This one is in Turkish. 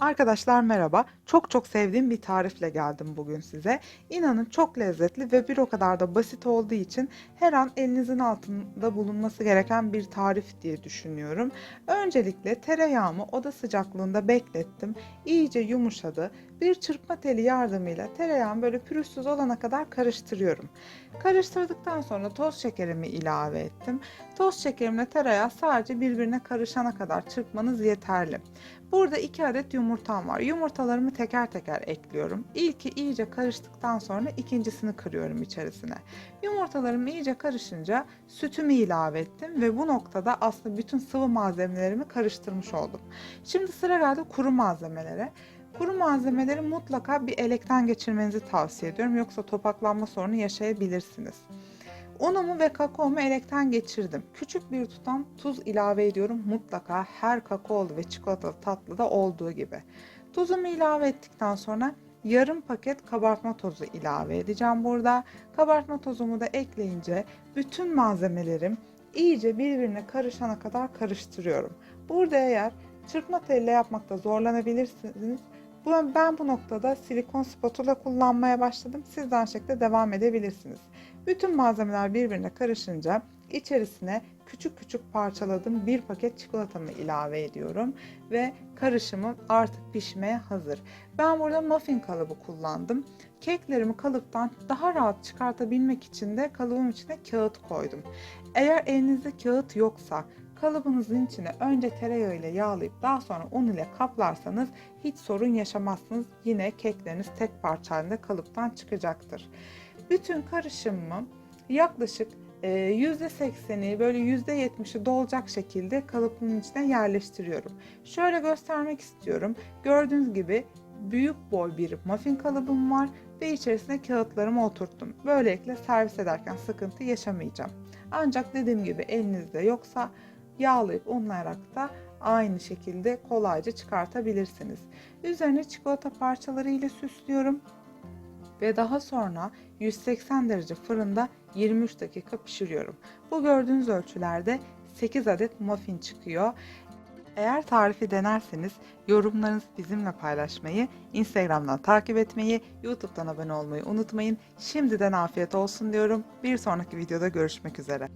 Arkadaşlar merhaba. Çok çok sevdiğim bir tarifle geldim bugün size. İnanın çok lezzetli ve bir o kadar da basit olduğu için her an elinizin altında bulunması gereken bir tarif diye düşünüyorum. Öncelikle tereyağımı oda sıcaklığında beklettim. İyice yumuşadı. Bir çırpma teli yardımıyla tereyağım böyle pürüzsüz olana kadar karıştırıyorum. Karıştırdıktan sonra toz şekerimi ilave ettim. Toz şekerimle tereyağı sadece birbirine karışana kadar çırpmanız yeterli. Burada 2 adet yumurtam var. Yumurtalarımı teker teker ekliyorum. İlki iyice karıştıktan sonra ikincisini kırıyorum içerisine. Yumurtalarım iyice karışınca sütümü ilave ettim ve bu noktada aslında bütün sıvı malzemelerimi karıştırmış oldum. Şimdi sıra geldi kuru malzemelere. Kuru malzemeleri mutlaka bir elekten geçirmenizi tavsiye ediyorum. Yoksa topaklanma sorunu yaşayabilirsiniz. Unumu ve kakaomu elekten geçirdim. Küçük bir tutam tuz ilave ediyorum. Mutlaka her kakaolu ve çikolatalı tatlıda olduğu gibi. Tuzumu ilave ettikten sonra yarım paket kabartma tozu ilave edeceğim burada. Kabartma tozumu da ekleyince bütün malzemelerim iyice birbirine karışana kadar karıştırıyorum. Burada eğer çırpma teliyle yapmakta zorlanabilirsiniz. Ben bu noktada silikon spatula kullanmaya başladım. Siz de aynı şekilde devam edebilirsiniz. Bütün malzemeler birbirine karışınca içerisine küçük küçük parçaladığım bir paket çikolatamı ilave ediyorum ve karışımım artık pişmeye hazır. Ben burada muffin kalıbı kullandım. Keklerimi kalıptan daha rahat çıkartabilmek için de kalıbın içine kağıt koydum. Eğer elinizde kağıt yoksa kalıbınızın içine önce tereyağı ile yağlayıp daha sonra un ile kaplarsanız hiç sorun yaşamazsınız. Yine kekleriniz tek parça halinde kalıptan çıkacaktır. Bütün karışımımı yaklaşık %80'i böyle %70'i dolacak şekilde kalıbımın içine yerleştiriyorum. Şöyle göstermek istiyorum. Gördüğünüz gibi büyük boy bir muffin kalıbım var ve içerisine kağıtlarımı oturttum. Böylelikle servis ederken sıkıntı yaşamayacağım. Ancak dediğim gibi elinizde yoksa yağlayıp unlayarak da aynı şekilde kolayca çıkartabilirsiniz. Üzerine çikolata parçaları ile süslüyorum ve daha sonra 180 derece fırında 23 dakika pişiriyorum. Bu gördüğünüz ölçülerde 8 adet muffin çıkıyor. Eğer tarifi denerseniz yorumlarınızı bizimle paylaşmayı, Instagram'dan takip etmeyi, YouTube'dan abone olmayı unutmayın. Şimdiden afiyet olsun diyorum. Bir sonraki videoda görüşmek üzere.